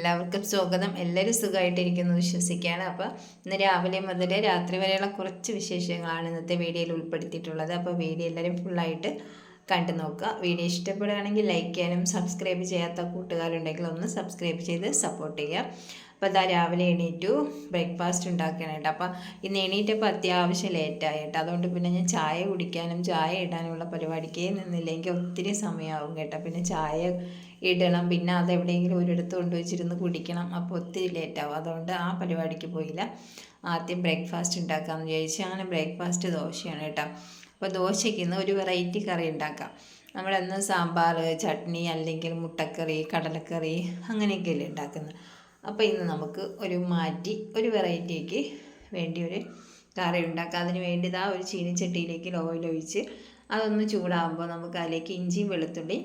എല്ലാവർക്കും സ്വാഗതം. എല്ലാവരും സുഖമായിട്ടിരിക്കുന്നു വിശ്വസിക്കുകയാണ്. അപ്പോൾ ഇന്ന് രാവിലെ മുതൽ രാത്രി വരെയുള്ള കുറച്ച് വിശേഷങ്ങളാണ് ഇന്നത്തെ വീഡിയോയിൽ ഉൾപ്പെടുത്തിയിട്ടുള്ളത്. അപ്പോൾ വീഡിയോ എല്ലാവരും ഫുള്ളായിട്ട് കണ്ടു നോക്കുക. വീഡിയോ ഇഷ്ടപ്പെടുകയാണെങ്കിൽ ലൈക്ക് ചെയ്യാനും സബ്സ്ക്രൈബ് ചെയ്യാത്ത കൂട്ടുകാരുണ്ടെങ്കിൽ ഒന്ന് സബ്സ്ക്രൈബ് ചെയ്ത് സപ്പോർട്ട് ചെയ്യുക. അപ്പോൾ അതാ രാവിലെ എണീറ്റു ബ്രേക്ക്ഫാസ്റ്റ് ഉണ്ടാക്കാനായിട്ട് അപ്പോൾ ഇന്ന് എണീറ്റപ്പോൾ അത്യാവശ്യം ലേറ്റായിട്ട് അതുകൊണ്ട് പിന്നെ ഞാൻ ചായ കുടിക്കാനും ചായ ഇടാനുമുള്ള പരിപാടിക്കേ നിന്നില്ലെങ്കിൽ ഒത്തിരി സമയമാകും കേട്ടോ. പിന്നെ ചായ ഇടണം. പിന്നെ അതെവിടെയെങ്കിലും ഒരിടത്ത് കൊണ്ടുവച്ചിരുന്ന് കുടിക്കണം. അപ്പോൾ ഒത്തിരി ലേറ്റാവും അതുകൊണ്ട് ആ പരിപാടിക്ക് പോയില്ല. ആദ്യം ബ്രേക്ക്ഫാസ്റ്റ് ഉണ്ടാക്കാമെന്ന് വിചാരിച്ചു അങ്ങനെ ബ്രേക്ക്ഫാസ്റ്റ് ദോശയാണ് കേട്ടോ. അപ്പോൾ ദോശയ്ക്ക് ഇന്ന് ഒരു വെറൈറ്റി കറി ഉണ്ടാക്കാം. നമ്മളെന്ന് സാമ്പാർ ചട്നി അല്ലെങ്കിൽ മുട്ടക്കറി കടലക്കറി അങ്ങനെയൊക്കെയല്ലേ ഉണ്ടാക്കുന്നത്. അപ്പോൾ ഇന്ന് നമുക്ക് ഒരു മാറ്റി ഒരു വെറൈറ്റിക്ക് വേണ്ടി ഒരു കറി ഉണ്ടാക്കാം. അതിന് വേണ്ടി ഇതാ ഒരു ചീനിച്ചട്ടിയിലേക്ക് ഓയിൽ ഒഴിച്ച് അതൊന്ന് ചൂടാകുമ്പോൾ നമുക്ക് അതിലേക്ക് ഇഞ്ചിയും വെളുത്തുള്ളി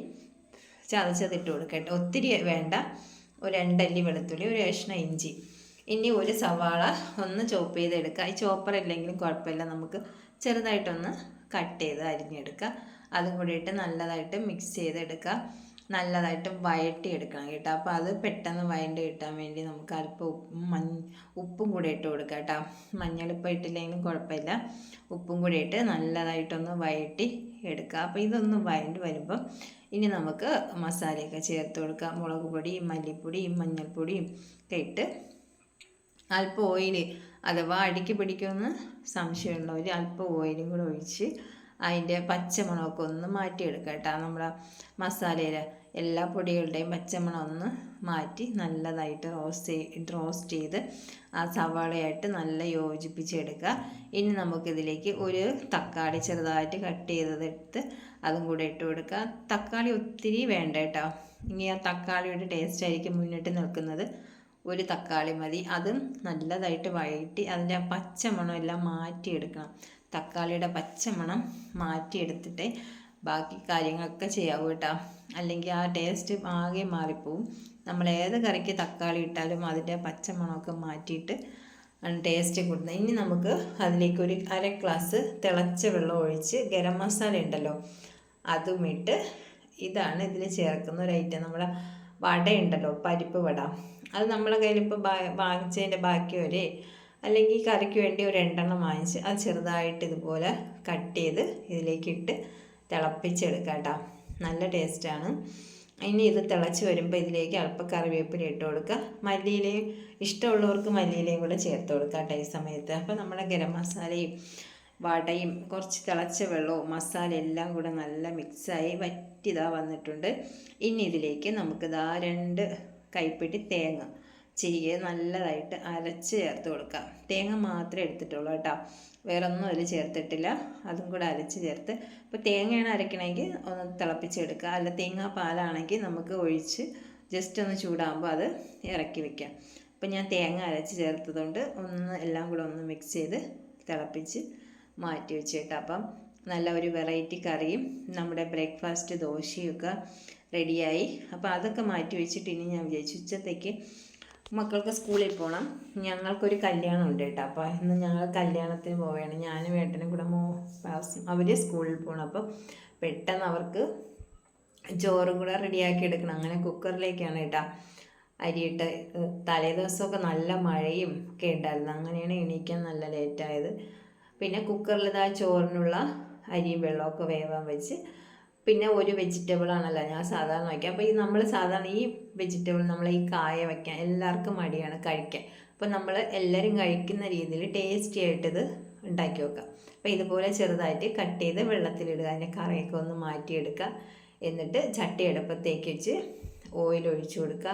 ചതച്ചതിട്ട് കൊടുക്കട്ടെ ഒത്തിരി വേണ്ട. ഒരു രണ്ടല്ലി വെളുത്തുള്ളി ഒരു കഷ്ണ ഇഞ്ചി. ഇനി ഒരു സവാള ഒന്ന് ചോപ്പ് ചെയ്തെടുക്കുക. ഈ ചോപ്പർ ഇല്ലെങ്കിലും കുഴപ്പമില്ല. നമുക്ക് ചെറുതായിട്ടൊന്ന് കട്ട് ചെയ്ത് അരിഞ്ഞെടുക്കുക. അതും കൂടി ഇട്ട് നല്ലതായിട്ട് മിക്സ് ചെയ്തെടുക്കുക. നല്ലതായിട്ട് വഴറ്റി എടുക്കണം കേട്ടോ. അപ്പോൾ അത് പെട്ടെന്ന് വഴണ്ട് കിട്ടാൻ വേണ്ടി നമുക്ക് അല്പം ഉപ്പും മഞ്ഞ ഉപ്പും കൂടി ഇട്ട് കൊടുക്കുക കേട്ടോ. മഞ്ഞളിപ്പം ഇട്ടില്ലെങ്കിലും കുഴപ്പമില്ല. ഉപ്പും കൂടി ഇട്ട് നല്ലതായിട്ടൊന്ന് വഴറ്റി എടുക്കുക. അപ്പോൾ ഇതൊന്ന് വഴണ്ട് വരുമ്പോൾ ഇനി നമുക്ക് മസാലയൊക്കെ ചേർത്ത് കൊടുക്കാം. മുളക് പൊടിയും മല്ലിപ്പൊടിയും മഞ്ഞൾപ്പൊടിയും ഒക്കെ ഇട്ട് അല്പം ഓയിൽ അഥവാ അടിക്ക് പിടിക്കുമെന്ന് സംശയമുള്ളവർ അല്പം ഓയിലും കൂടെ ഒഴിച്ച് അതിന്റെ പച്ചമണമൊക്കെ ഒന്ന് മാറ്റിയെടുക്കുക കേട്ടോ. നമ്മുടെ മസാലയിലെ എല്ലാ പൊടികളുടെയും പച്ചമണം ഒന്ന് മാറ്റി നല്ലതായിട്ട് റോസ്റ്റ് ചെയ്ത് റോസ്റ്റ് ചെയ്ത് ആ സവാളയായിട്ട് നല്ല യോജിപ്പിച്ചെടുക്കുക. ഇനി നമുക്കിതിലേക്ക് ഒരു തക്കാളി ചെറുതായിട്ട് കട്ട് ചെയ്തതെടുത്ത് അതും കൂടെ ഇട്ട് കൊടുക്കുക. തക്കാളി ഒത്തിരി വേണ്ട കേട്ടോ. ഇനി ആ തക്കാളിയുടെ ടേസ്റ്റ് ആയിരിക്കും മുന്നിട്ട് നിൽക്കുന്നത്. ഒരു തക്കാളി മതി. അതും നല്ലതായിട്ട് വഴറ്റി അതിന്റെ ആ പച്ചമണം എല്ലാം മാറ്റിയെടുക്കണം. തക്കാളിയുടെ പച്ചമണം മാറ്റിയെടുത്തിട്ട് ബാക്കി കാര്യങ്ങളൊക്കെ ചെയ്യാവൂ കേട്ടോ. അല്ലെങ്കിൽ ആ ടേസ്റ്റ് ആകെ മാറിപ്പോവും. നമ്മൾ ഏത് കറിക്ക് തക്കാളി ഇട്ടാലും അതിന്റെ പച്ചമണമൊക്കെ മാറ്റിയിട്ട് ടേസ്റ്റ് കൂടുന്നത്. ഇനി നമുക്ക് അതിലേക്ക് ഒരു അര ഗ്ലാസ് തിളച്ച വെള്ളം ഒഴിച്ച് ഗരം മസാല ഉണ്ടല്ലോ. അതും ഇട്ട് ഇതാണ് ഇതിൽ ചേർക്കുന്ന ഒരു ഐറ്റം നമ്മൾ വടയുണ്ടല്ലോ പരിപ്പ് വട. അത് നമ്മളെ കയ്യിൽ ഇപ്പോൾ വാങ്ങിച്ചതിന്റെ ബാക്കി വരെ അല്ലെങ്കിൽ കറിക്ക് വേണ്ടി ഒരു രണ്ടെണ്ണം വാങ്ങിച്ച് അത് ചെറുതായിട്ട് ഇതുപോലെ കട്ട് ചെയ്ത് ഇതിലേക്ക് ഇട്ട് തിളപ്പിച്ചെടുക്കുക കേട്ടോ. നല്ല ടേസ്റ്റാണ് ഇനി ഇത് തിളച്ച് വരുമ്പോൾ ഇതിലേക്ക് അല്പം കറിവേപ്പില ഇട്ട് കൊടുക്കുക. മല്ലിയിലയും ഇഷ്ടമുള്ളവർക്ക് മല്ലിയിലയും കൂടെ ചേർത്ത് കൊടുക്കുക കേട്ടോ ഈ സമയത്ത്. അപ്പോൾ നമ്മുടെ ഗരം മസാലയും വടയും കുറച്ച് തിളച്ച വെള്ളവും മസാല എല്ലാം കൂടെ നല്ല മിക്സായി വറ്റിതാ വന്നിട്ടുണ്ട്. ഇനി ഇതിലേക്ക് നമുക്ക് ദാ രണ്ട് കൈപ്പിടി തേങ്ങ ചിരികെ നല്ലതായിട്ട് അരച്ച് ചേർത്ത് കൊടുക്കാം. തേങ്ങ മാത്രമേ എടുത്തിട്ടുള്ളൂ കേട്ടോ. വേറെ ഒന്നും അതിൽ ചേർത്തിട്ടില്ല. അതും കൂടെ അരച്ച് ചേർത്ത്. ഇപ്പോൾ തേങ്ങയാണ് അരക്കണമെങ്കിൽ ഒന്ന് തിളപ്പിച്ചെടുക്കുക അല്ല തേങ്ങ പാലാണെങ്കിൽ നമുക്ക് ഒഴിച്ച് ജസ്റ്റ് ഒന്ന് ചൂടാകുമ്പോൾ അത് ഇറക്കി വെക്കാം. അപ്പോൾ ഞാൻ തേങ്ങ അരച്ച് ചേർത്തതുകൊണ്ട് ഒന്ന് എല്ലാം കൂടെ ഒന്ന് മിക്സ് ചെയ്ത് തിളപ്പിച്ച് മാറ്റി വെച്ചിട്ട് അപ്പം നല്ല ഒരു വെറൈറ്റി കറിയും നമ്മുടെ ബ്രേക്ക്ഫാസ്റ്റ് ദോശയൊക്കെ റെഡിയായി അപ്പോൾ അതൊക്കെ മാറ്റി വെച്ചിട്ട് ഇനി ഞാൻ വിചാരിച്ചു ഉച്ചത്തേക്ക് മക്കൾക്ക് സ്കൂളിൽ പോകണം ഞങ്ങൾക്കൊരു കല്യാണം ഉണ്ട് കേട്ടോ. അപ്പോൾ ഇന്ന് ഞങ്ങൾ കല്യാണത്തിന് പോവുകയാണ്. ഞാനും ഏട്ടനും കൂടെ മോ അവർ സ്കൂളിൽ പോകണം അപ്പോൾ പെട്ടെന്ന് അവർക്ക് ചോറും കൂടെ റെഡിയാക്കി എടുക്കണം. അങ്ങനെ കുക്കറിലേക്കാണ് കേട്ടോ അരിയിട്ട്. തലേ ദിവസമൊക്കെ നല്ല മഴയും ഒക്കെ ഉണ്ടായിരുന്നു. അങ്ങനെയാണ് എണീക്കാൻ നല്ല ലേറ്റായത് പിന്നെ കുക്കറിൽ ഇതാ ചോറിനുള്ള അരിയും വെള്ളമൊക്കെ വേവാൻ വെച്ച് പിന്നെ ഒരു വെജിറ്റബിൾ ആണല്ലോ ഞാൻ സാധാരണ വയ്ക്കുക. അപ്പോൾ ഈ നമ്മൾ സാധാരണ ഈ വെജിറ്റബിൾ നമ്മൾ ഈ കായ വയ്ക്കാൻ എല്ലാവർക്കും മടിയാണ് കഴിക്കാൻ. അപ്പോൾ നമ്മൾ എല്ലാവരും കഴിക്കുന്ന രീതിയിൽ ടേസ്റ്റി ആയിട്ട് ഇത് ഉണ്ടാക്കി വെക്കാം അപ്പോൾ ഇതുപോലെ ചെറുതായിട്ട് കട്ട് ചെയ്ത് വെള്ളത്തിലിടുക അതിന്റെ കറിയൊക്കെ ഒന്ന് മാറ്റിയെടുക്കുക. എന്നിട്ട് ചട്ടി അടുപ്പത്തേക്ക് വെച്ച് ഓയിൽ ഒഴിച്ചു കൊടുക്കുക.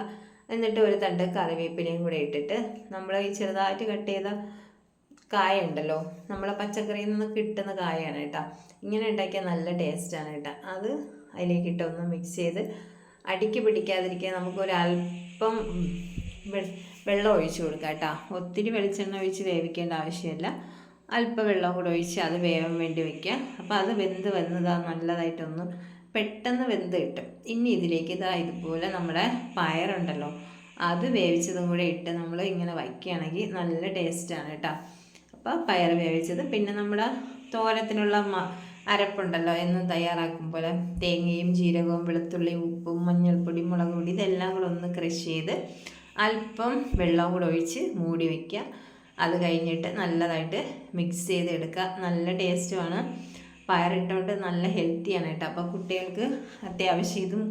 എന്നിട്ട് ഒരു തണ്ട് കറിവേപ്പിലയും കൂടെ ഇട്ടിട്ട് നമ്മൾ ഈ ചെറുതായിട്ട് കട്ട് ചെയ്ത കായ ഉണ്ടല്ലോ നമ്മളെ പച്ചക്കറിയിൽ നിന്ന് കിട്ടുന്ന കായാണ് കേട്ടോ. ഇങ്ങനെ ഉണ്ടാക്കിയാൽ നല്ല ടേസ്റ്റാണ് കേട്ടോ. അത് അതിലേക്ക് ഒന്ന് മിക്സ് ചെയ്ത് അടിക്ക് പിടിക്കാതിരിക്കാൻ നമുക്കൊരു അല്പം വെള്ളം ഒഴിച്ച് കൊടുക്കാം കേട്ടോ. ഒത്തിരി വെളിച്ചെണ്ണ ഒഴിച്ച് വേവിക്കേണ്ട ആവശ്യമില്ല. അല്പം വെള്ളം കൂടെ ഒഴിച്ച് അത് വേവാൻ വേണ്ടി വയ്ക്കുക അപ്പോൾ അത് വെന്ത് വന്നതാ നല്ലതായിട്ടൊന്ന് പെട്ടെന്ന് വെന്ത് കിട്ടും. ഇനി ഇതിലേക്ക് ഇതാ ഇതുപോലെ നമ്മുടെ പയറുണ്ടല്ലോ. അത് വേവിച്ചതും കൂടെ ഇട്ട് നമ്മൾ ഇങ്ങനെ വയ്ക്കുകയാണെങ്കിൽ നല്ല ടേസ്റ്റാണ് കേട്ടോ. അപ്പോൾ പയർ വേവിച്ചത്. പിന്നെ നമ്മുടെ തോരത്തിനുള്ള അരപ്പുണ്ടല്ലോ തയ്യാറാക്കും തയ്യാറാക്കുമ്പോൾ തേങ്ങയും ജീരകവും വെളുത്തുള്ളിയും ഉപ്പും മഞ്ഞൾപ്പൊടി മുളക് പൊടി ഇതെല്ലാം കൂടെ ഒന്ന് ക്രഷ് ചെയ്ത് അല്പം വെള്ളം കൂടെ ഒഴിച്ച് മൂടി വയ്ക്കുക അത് കഴിഞ്ഞിട്ട് നല്ലതായിട്ട് മിക്സ് ചെയ്തെടുക്കുക. നല്ല ടേസ്റ്റുമാണ് പയറിട്ടുകൊണ്ട് നല്ല ഹെൽത്തിയാണ് കേട്ടോ. അപ്പോൾ കുട്ടികൾക്ക് അത്യാവശ്യം ഇതും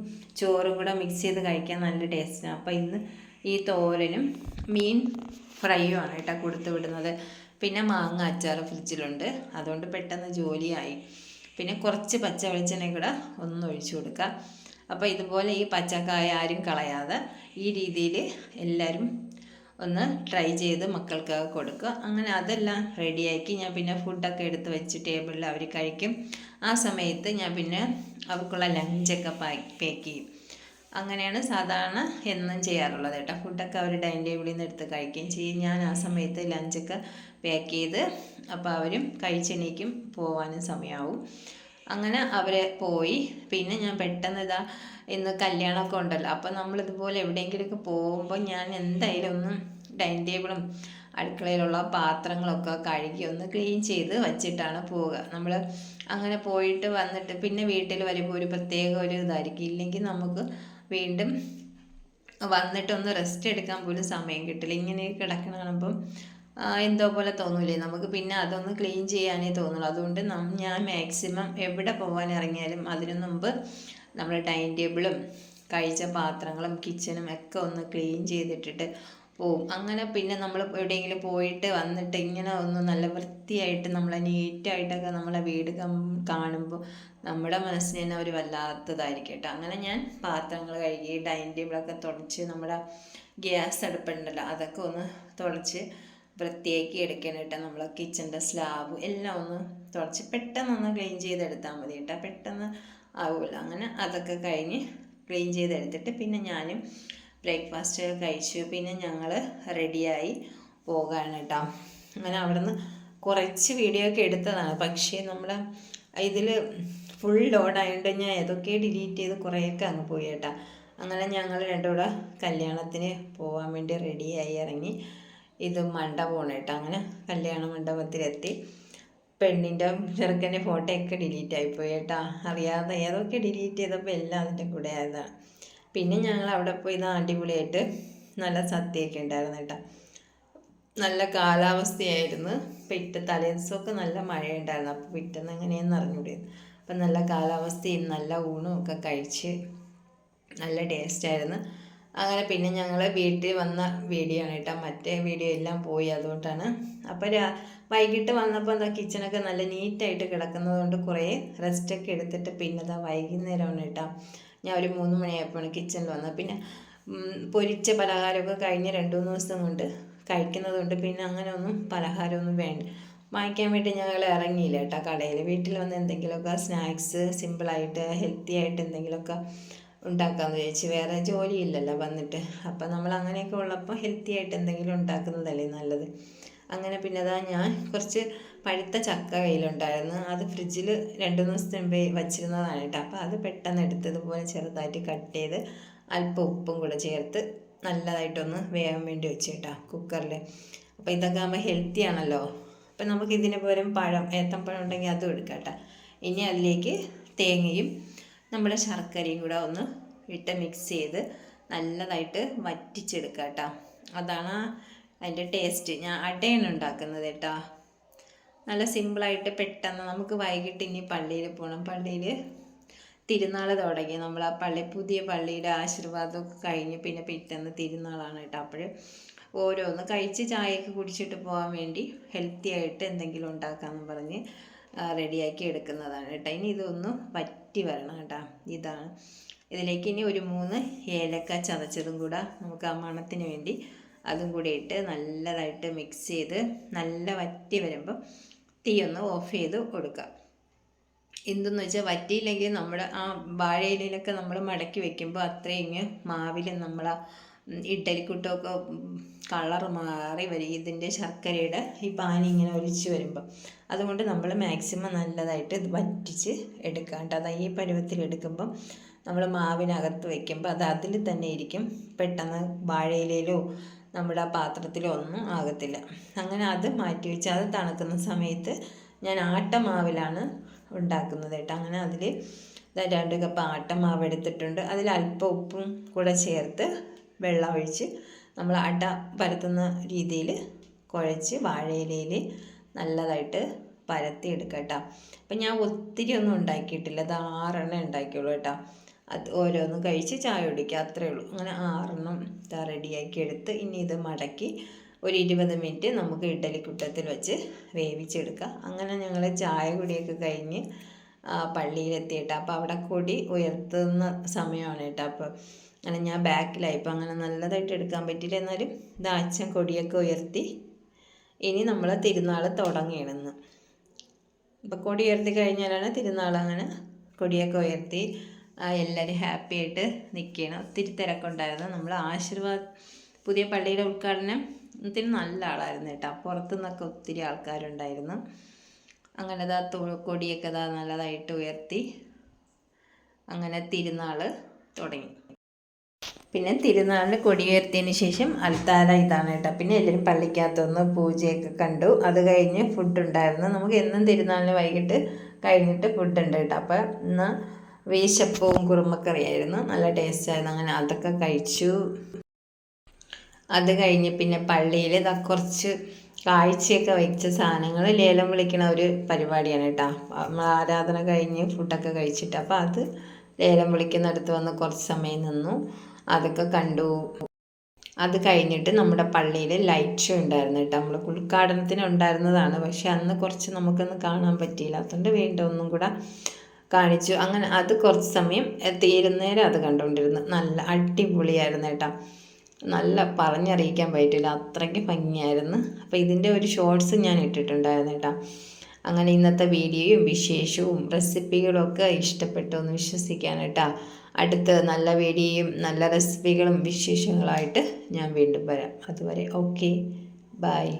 ചോറും കൂടെ മിക്സ് ചെയ്ത് കഴിക്കാൻ നല്ല ടേസ്റ്റാണ് അപ്പോൾ ഇന്ന് ഈ തോരനും മീൻ ഫ്രൈയുമാണ് കേട്ടോ കൊടുത്തു വിടുന്നത്. പിന്നെ മാങ്ങ അച്ചാർ ഫ്രിഡ്ജിലുണ്ട്. അതുകൊണ്ട് പെട്ടെന്ന് ജോലിയായി. പിന്നെ കുറച്ച് പച്ച വെളിച്ചെണ്ണ കൂടെ ഒന്ന് ഒഴിച്ചു കൊടുക്കുക അപ്പോൾ ഇതുപോലെ ഈ പച്ചക്കായ ആരും കളയാതെ ഈ രീതിയിൽ എല്ലാവരും ഒന്ന് ട്രൈ ചെയ്ത് മക്കൾക്ക് കൊടുക്കുക. അങ്ങനെ അതെല്ലാം റെഡിയാക്കി ഞാൻ പിന്നെ ഫുഡൊക്കെ എടുത്ത് വെച്ച് ടേബിളിൽ അവർ കഴിക്കും. ആ സമയത്ത് ഞാൻ പിന്നെ അവർക്കുള്ള ലഞ്ചൊക്കെ പാക്ക് ചെയ്യും. അങ്ങനെയാണ് സാധാരണ എന്നും ചെയ്യാറുള്ളത് കേട്ടോ. ഫുഡൊക്കെ അവർ ഡൈനിങ് ടേബിളിൽ നിന്ന് എടുത്ത് കഴിക്കുകയും ചെയ്യും. ഞാൻ ആ സമയത്ത് ലഞ്ചൊക്കെ പാക്ക് ചെയ്ത് അപ്പോൾ അവരും കഴിച്ചെണീക്കും പോവാനും സമയമാവും അങ്ങനെ അവരെ പോയി. പിന്നെ ഞാൻ പെട്ടെന്ന് ഇതാ ഇന്ന് കല്യാണമൊക്കെ ഉണ്ടല്ലോ അപ്പോൾ നമ്മളിതുപോലെ എവിടെയെങ്കിലുമൊക്കെ പോകുമ്പോൾ ഞാൻ എന്തായാലും ഒന്ന് ഡൈനിങ് ടേബിളും അടുക്കളയിലുള്ള പാത്രങ്ങളൊക്കെ കഴുകി ഒന്ന് ക്ലീൻ ചെയ്ത് വച്ചിട്ടാണ് പോവുക. നമ്മൾ അങ്ങനെ പോയിട്ട് വന്നിട്ട് പിന്നെ വീട്ടിൽ വരുമ്പോൾ ഒരു പ്രത്യേക ഒരു ഇതായിരിക്കും. ഇല്ലെങ്കിൽ നമുക്ക് വീണ്ടും വന്നിട്ടൊന്ന് റെസ്റ്റ് എടുക്കാൻ പോലും സമയം കിട്ടില്ല. ഇങ്ങനെ കിടക്കണ കാണുമ്പം എന്തോ പോലെ തോന്നൂലേ? നമുക്ക് പിന്നെ അതൊന്ന് ക്ലീൻ ചെയ്യാനേ തോന്നുള്ളൂ. അതുകൊണ്ട് ഞാൻ മാക്സിമം എവിടെ പോകാൻ ഇറങ്ങിയാലും അതിനു മുമ്പ് നമ്മൾ ഡൈനിങ് ടേബിളും കഴിച്ച പാത്രങ്ങളും കിച്ചണും ഒക്കെ ഒന്ന് ക്ലീൻ ചെയ്തിട്ടിട്ട് പോവും. അങ്ങനെ പിന്നെ നമ്മൾ എവിടെയെങ്കിലും പോയിട്ട് വന്നിട്ട് ഇങ്ങനെ ഒന്ന് നല്ല വൃത്തിയായിട്ട് നമ്മളെ നീറ്റായിട്ടൊക്കെ നമ്മളെ വീട് കാണുമ്പോൾ നമ്മുടെ മനസ്സിന് തന്നെ ഒരു വല്ലാത്തതായിരിക്കും കേട്ടോ. അങ്ങനെ ഞാൻ പാത്രങ്ങൾ കഴുകി ഡൈനിങ് ടേബിളൊക്കെ തുടച്ച് നമ്മുടെ ഗ്യാസ് അടുപ്പുണ്ടല്ലോ അതൊക്കെ ഒന്ന് തുടച്ച് വൃത്തിയാക്കി എടുക്കണം കേട്ടോ. നമ്മൾ കിച്ചന്റെ സ്ലാബ് എല്ലാം ഒന്ന് തുടച്ച് പെട്ടെന്നൊന്ന് ക്ലീൻ ചെയ്തെടുത്താൽ മതി കേട്ടോ. പെട്ടെന്ന് ആവില്ല അങ്ങനെ അതൊക്കെ കഴിഞ്ഞ് ക്ലീൻ ചെയ്തെടുത്തിട്ട് പിന്നെ ഞാനും ബ്രേക്ക്ഫാസ്റ്റ് കഴിച്ചു. പിന്നെ ഞങ്ങൾ റെഡിയായി പോകാണ് കേട്ടോ. അങ്ങനെ അവിടുന്ന് കുറച്ച് വീഡിയോ ഒക്കെ എടുത്തതാണ്. പക്ഷേ നമ്മൾ ഇതിൽ ഫുൾ ലോഡായതുകൊണ്ട് ഞാൻ ഏതൊക്കെ ഡിലീറ്റ് ചെയ്ത് കുറേയൊക്കെ അങ്ങ് പോയി കേട്ടോ. അങ്ങനെ ഞങ്ങൾ രണ്ടുകൂടെ കല്യാണത്തിന് പോകാൻ വേണ്ടി റെഡിയായി ഇറങ്ങി. ഇത് മണ്ഡപമാണ് കേട്ടോ അങ്ങനെ കല്യാണ മണ്ഡപത്തിലെത്തി. പെണ്ണിന്റെ ചെറുക്കന്റെ ഫോട്ടോയൊക്കെ ഡിലീറ്റ് ആയിപ്പോയി കേട്ടോ അറിയാതെ ഏതൊക്കെ ഡിലീറ്റ് ചെയ്തപ്പോൾ എല്ലാം അതിന്റെ കൂടെ ആയതാണ് പിന്നെ ഞങ്ങൾ അവിടെ പോയി ഇത് അടിപൊളിയായിട്ട് നല്ല സദ്യയൊക്കെ ഉണ്ടായിരുന്നു കേട്ടോ നല്ല കാലാവസ്ഥയായിരുന്നു. പിറ്റ തലേദിവസമൊക്കെ നല്ല മഴയുണ്ടായിരുന്നു. അപ്പോൾ പിറ്റെന്ന് എങ്ങനെയെന്ന് അറിഞ്ഞൂടെ. അപ്പം നല്ല കാലാവസ്ഥയും നല്ല ഊണും ഒക്കെ കഴിച്ച് നല്ല ടേസ്റ്റായിരുന്നു അങ്ങനെ പിന്നെ ഞങ്ങൾ വീട്ടിൽ വന്ന വീഡിയോ ആണ് കേട്ടോ. മറ്റേ വീഡിയോ എല്ലാം പോയി അതുകൊണ്ടാണ്. അപ്പോൾ രാ വൈകിട്ട് വന്നപ്പോൾ എന്താ കിച്ചണൊക്കെ നല്ല നീറ്റായിട്ട് കിടക്കുന്നത് കൊണ്ട് കുറേ റെസ്റ്റൊക്കെ എടുത്തിട്ട് പിന്നെ അതാ വൈകുന്നേരമാണ് കേട്ടോ. ഞാൻ ഒരു മൂന്ന് മണിയായപ്പോഴാണ് കിച്ചണിൽ വന്നത്. പിന്നെ പൊരിച്ച പലഹാരമൊക്കെ കഴിഞ്ഞ് രണ്ട് മൂന്ന് ദിവസം കൊണ്ട് കഴിക്കുന്നത് കൊണ്ട് പിന്നെ അങ്ങനെ ഒന്നും പലഹാരമൊന്നും വേണ്ട. വാങ്ങിക്കാൻ വേണ്ടി ഞങ്ങൾ ഇറങ്ങിയില്ല കേട്ടോ കടയിൽ വീട്ടിൽ വന്ന് എന്തെങ്കിലുമൊക്കെ സ്നാക്സ് സിമ്പിളായിട്ട് ഹെൽത്തി ആയിട്ട് എന്തെങ്കിലുമൊക്കെ ഉണ്ടാക്കാമെന്ന് വിചാരിച്ചു വേറെ ജോലിയില്ലല്ലോ വന്നിട്ട്. അപ്പം നമ്മൾ അങ്ങനെയൊക്കെ ഉള്ളപ്പോൾ ഹെൽത്തി ആയിട്ട് എന്തെങ്കിലും ഉണ്ടാക്കുന്നതല്ലേ നല്ലത്. അങ്ങനെ പിന്നെ അതാ ഞാൻ കുറച്ച് പഴുത്ത ചക്ക കയ്യിലുണ്ടായിരുന്നു. അത് ഫ്രിഡ്ജിൽ രണ്ട് ദിവസത്തിന് മുമ്പേ വച്ചിരുന്നതാണ് കേട്ടോ. അപ്പോൾ അത് പെട്ടെന്ന് എടുത്തതുപോലെ ചെറുതായിട്ട് കട്ട് ചെയ്ത് അല്പം ഉപ്പും കൂടെ ചേർത്ത് നല്ലതായിട്ടൊന്ന് വേവാൻ വേണ്ടി വെച്ച് കേട്ടോ കുക്കറിൽ അപ്പോൾ ഇതൊക്കെ ആകുമ്പോൾ ഹെൽത്തി ആണല്ലോ. അപ്പം നമുക്ക് ഇതിന് പകരം പഴം ഏത്തപ്പഴം ഉണ്ടെങ്കിൽ അതും എടുക്കാം കേട്ടോ. ഇനി അതിലേക്ക് തേങ്ങയും നമ്മുടെ ശർക്കരയും കൂടെ ഒന്ന് ഇട്ട് മിക്സ് ചെയ്ത് നല്ലതായിട്ട് വറ്റിച്ചെടുക്കുക കേട്ടോ. അതാണ് അതിന്റെ ടേസ്റ്റ് ഞാൻ അടയാണ് ഉണ്ടാക്കുന്നത് കേട്ടോ. നല്ല സിമ്പിളായിട്ട് പെട്ടെന്ന് നമുക്ക് വൈകിട്ട് ഇനി പള്ളിയിൽ പോകണം പള്ളിയിൽ തിരുനാൾ തുടങ്ങി. നമ്മൾ ആ പള്ളി പുതിയ പള്ളിയുടെ ആശീർവാദമൊക്കെ കഴിഞ്ഞ് പിന്നെ പിറ്റേന്ന് തിരുനാളാണ് കേട്ടോ. അപ്പോൾ ഓരോന്ന് കഴിച്ച് ചായയൊക്കെ കുടിച്ചിട്ട് പോകാൻ വേണ്ടി ഹെൽത്തി ആയിട്ട് എന്തെങ്കിലും ഉണ്ടാക്കാമെന്ന് പറഞ്ഞ് റെഡിയാക്കി എടുക്കുന്നതാണ് കേട്ടോ. ഇനി ഇതൊന്ന് വറ്റി വരണം കേട്ടോ. ഇതാണ്. ഇതിലേക്ക് ഇനി ഒരു മൂന്ന് ഏലക്ക ചതച്ചതും കൂടെ നമുക്ക് ആ മണത്തിന് വേണ്ടി അതും കൂടി ഇട്ട് നല്ലതായിട്ട് മിക്സ് ചെയ്ത് നല്ല വറ്റി വരുമ്പം തീ ഒന്ന് ഓഫ് ചെയ്ത് കൊടുക്കുക എന്തെന്ന് വെച്ചാൽ വറ്റിയില്ലെങ്കിൽ നമ്മുടെ ആ വാഴയിലൊക്കെ നമ്മൾ മടക്കി വെക്കുമ്പോൾ അത്രയും മാവിൽ നമ്മൾ ഇഡ്ഡലിക്കുട്ടൊക്കെ കളർ മാറി വരും ഇതിന്റെ ശർക്കരയുടെ ഈ പാനി ഇങ്ങനെ ഒലിച്ച് വരുമ്പോൾ അതുകൊണ്ട് നമ്മൾ മാക്സിമം നല്ലതായിട്ട് ഇത് വറ്റിച്ച് എടുക്കുക അത് ഈ പരുവത്തിൽ എടുക്കുമ്പം നമ്മൾ മാവിനകത്ത് വയ്ക്കുമ്പോൾ അത് അതിൽ തന്നെ ഇരിക്കും. പെട്ടെന്ന് വാഴയിലയിലോ നമ്മുടെ ആ പാത്രത്തിലോ ഒന്നും ആകത്തില്ല. അങ്ങനെ അത് മാറ്റി വെച്ച് അത് തണുക്കുന്ന സമയത്ത് ഞാൻ ആട്ടമാവിലാണ് ഉണ്ടാക്കുന്നത് കേട്ടോ. അങ്ങനെ അതിൽ രണ്ട് കപ്പ് ആട്ടമാവ് എടുത്തിട്ടുണ്ട്. അതിൽ അല്പം ഉപ്പും കൂടെ ചേർത്ത് വെള്ളം ഒഴിച്ച് നമ്മൾ അട പരത്തുന്ന രീതിയിൽ കുഴച്ച് വാഴയിലയിൽ നല്ലതായിട്ട് പരത്തി എടുക്കുക കേട്ടോ. അപ്പം ഞാൻ ഒത്തിരി ഒന്നും ഉണ്ടാക്കിയിട്ടില്ല. അത് ആറെണ്ണം ഉണ്ടാക്കിയുള്ളൂ കേട്ടോ. അത് ഓരോന്നും കഴിച്ച് ചായ കുടിക്കുക അത്രേ ഉള്ളൂ. അങ്ങനെ ആറെണ്ണം റെഡിയാക്കി എടുത്ത് ഇനി ഇത് മടക്കി ഒരു ഇരുപത് മിനിറ്റ് നമുക്ക് ഇഡലിക്കുട്ടത്തിൽ വെച്ച് വേവിച്ചെടുക്കുക. അങ്ങനെ ഞങ്ങൾ ചായ കുടിയൊക്കെ കഴിഞ്ഞ് പള്ളിയിലെത്തിയിട്ട് അപ്പോൾ അവിടെ കൊടി ഉയർത്തുന്ന സമയമാണ് കേട്ടോ. അപ്പോൾ അങ്ങനെ ഞാൻ ബാക്കിലായി ഇപ്പോൾ അങ്ങനെ നല്ലതായിട്ട് എടുക്കാൻ പറ്റില്ല എന്നാലും ദാച്ച കൊടിയൊക്കെ ഉയർത്തി. ഇനി നമ്മൾ തിരുനാൾ തുടങ്ങിയാണെന്ന് അപ്പോൾ കൊടി ഉയർത്തി കഴിഞ്ഞാലാണ് തിരുനാൾ അങ്ങനെ കൊടിയൊക്കെ ഉയർത്തി എല്ലാവരും ഹാപ്പി ആയിട്ട് നിൽക്കണം ഒത്തിരി തിരക്കുണ്ടായിരുന്നു നമ്മൾ ആശീർവാദ് പുതിയ പള്ളിയുടെ ഉദ്ഘാടനം ഒത്തിരി നല്ല ആളായിരുന്നു കേട്ടോ. പുറത്തു നിന്നൊക്കെ ഒത്തിരി ആൾക്കാരുണ്ടായിരുന്നു. അങ്ങനെ ഇതാ കൊടിയൊക്കെ ഇതാ നല്ലതായിട്ട് ഉയർത്തി. അങ്ങനെ തിരുനാൾ തുടങ്ങി. പിന്നെ തിരുനാളിന് കൊടിയുയർത്തിയതിന് ശേഷം അൽത്താര ഇതാണ് കേട്ടോ. പിന്നെ എല്ലാവരും പള്ളിക്കകത്തുനിന്ന് പൂജയൊക്കെ കണ്ടു. അത് കഴിഞ്ഞ് ഫുഡ് ഉണ്ടായിരുന്നു. നമുക്ക് എന്നും തിരുനാളിന് വൈകിട്ട് കഴിഞ്ഞിട്ട് ഫുഡ് ഉണ്ട് കേട്ടോ. അപ്പോൾ ഇന്ന് വീശപ്പവും കുറുമക്കറിയായിരുന്നു. നല്ല ടേസ്റ്റായിരുന്നു അങ്ങനെ അതൊക്കെ കഴിച്ചു. അത് കഴിഞ്ഞ് പിന്നെ പള്ളിയിൽ കുറച്ച് കാഴ്ചയൊക്കെ വെച്ച സാധനങ്ങൾ ലേലം വിളിക്കുന്ന ഒരു പരിപാടിയാണ് കേട്ടോ. നമ്മൾ ആരാധന കഴിഞ്ഞ് ഫുഡൊക്കെ കഴിച്ചിട്ട്. അപ്പോൾ അത് ലേലം വിളിക്കുന്നിടത്ത് വന്ന് കുറച്ച് സമയം നിന്നു. അതൊക്കെ കണ്ടു. അത് കഴിഞ്ഞിട്ട് നമ്മുടെ പള്ളിയിൽ ലൈറ്റ് ഷോ ഉണ്ടായിരുന്നു കേട്ടോ. നമ്മൾ ഉദ്ഘാടനത്തിന് ഉണ്ടായിരുന്നതാണ്. പക്ഷെ അന്ന് കുറച്ച് നമുക്കൊന്ന് കാണാൻ പറ്റിയില്ല. അതുകൊണ്ട് വീണ്ടും ഒന്നും കൂടെ കാണിച്ചു. അങ്ങനെ അത് കുറച്ച് സമയം തീരുന്നേരം അത് കണ്ടുകൊണ്ടിരുന്നു. നല്ല അടിപൊളിയായിരുന്നു കേട്ടോ. നല്ല പറഞ്ഞറിയിക്കാൻ പറ്റില്ല അത്രയ്ക്ക് ഭംഗിയായിരുന്നു. അപ്പോൾ ഇതിന്റെ ഒരു ഷോർട്സ് ഞാൻ ഇട്ടിട്ടുണ്ടായിരുന്നു കേട്ടോ. അങ്ങനെ ഇന്നത്തെ വീഡിയോയും വിശേഷവും റെസിപ്പികളും ഒക്കെ ഇഷ്ടപ്പെട്ടു എന്ന് വിശ്വസിക്കാൻ കേട്ടോ അടുത്ത് നല്ല വീഡിയോയും നല്ല റെസിപ്പികളും വിശേഷങ്ങളായിട്ട് ഞാൻ വീണ്ടും വരാം. അതുവരെ ഓക്കെ. ബായ്